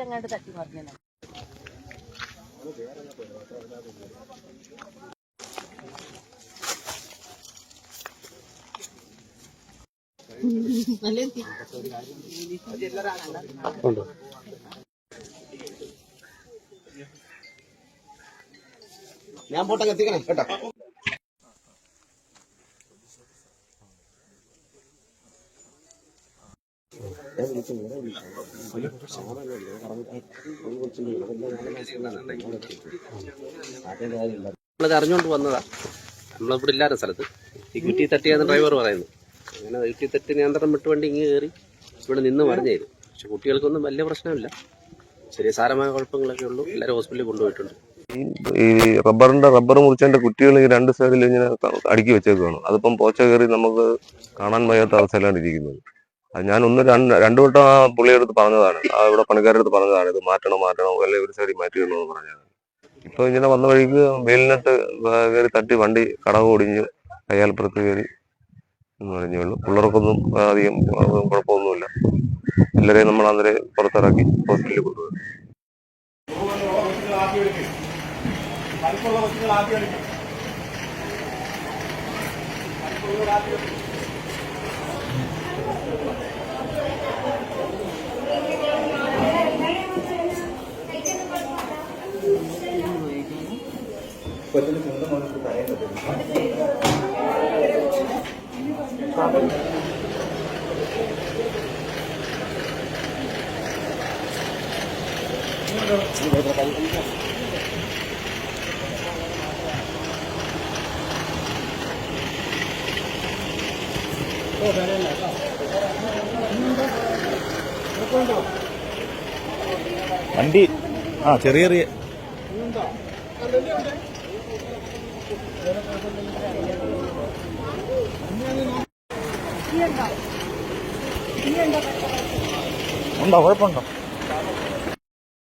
എങ്ങാണ്ട് തട്ടി മറിഞ്ഞു. ഉണ്ടോ? ഞാൻ പോട്ടെ എത്തിക്കണേ കേട്ടോ. നമ്മളത് അറിഞ്ഞുകൊണ്ട് വന്നതാ. നമ്മളിവിടെ ഇല്ലാത്ത സ്ഥലത്ത്. ഈ കുറ്റി തട്ടിയാന്ന് ഡ്രൈവർ പറയുന്നു. അങ്ങനെ കുറ്റി തട്ടി നിയന്ത്രണം വിട്ട് വണ്ടി ഇങ്ങ് കയറി ഇവിടെ നിന്ന് പറഞ്ഞായിരുന്നു പക്ഷെ കുട്ടികൾക്കൊന്നും വലിയ പ്രശ്നമില്ല. ചെറിയ സാരമായ കുഴപ്പങ്ങളൊക്കെ ഉള്ളൂ. എല്ലാവരും ഹോസ്പിറ്റലിൽ കൊണ്ടുപോയിട്ടുണ്ട്. ഈ റബ്ബറിന്റെ റബ്ബർ മുറിച്ചതിന്റെ കുറ്റികൾ ഈ രണ്ട് സൈഡിൽ ഇങ്ങനെ അടുക്കി വെച്ചേക്കാണ് അതിപ്പം പോച്ച കയറി നമുക്ക് കാണാൻ വയ്യാത്ത അവസ്ഥയിലാണ് ഇരിക്കുന്നത്. ഞാൻ ഒന്ന് രണ്ട് രണ്ടു വട്ടം ആ പുള്ളിയെടുത്ത് പറഞ്ഞതാണ്. ആ ഇവിടെ പണിക്കാരുടെ അടുത്ത് പറഞ്ഞതാണ്. ഇത് മാറ്റണം മാറ്റണം അല്ലെ ഒരു സൈഡിൽ മാറ്റി എന്ന് പറഞ്ഞതാണ്. ഇപ്പൊ ഇങ്ങനെ വന്ന വഴിക്ക് വെയിലിനിട്ട് കയറി തട്ടി വണ്ടി കടവ് ഒടിഞ്ഞ് കയ്യാൽപ്പുറത്ത് കയറി എന്ന് പറഞ്ഞേ പിള്ളേർക്കൊന്നും അധികം കുഴപ്പമൊന്നുമില്ല. എല്ലാവരെയും നമ്മൾ അന്നേരം പുറത്തിറക്കി ഹോസ്പിറ്റലിൽ കൊണ്ടുപോയി വണ്ടി. ആ ചെറിയ ചെറിയ. ഉണ്ടോ? കുഴപ്പമുണ്ടോ?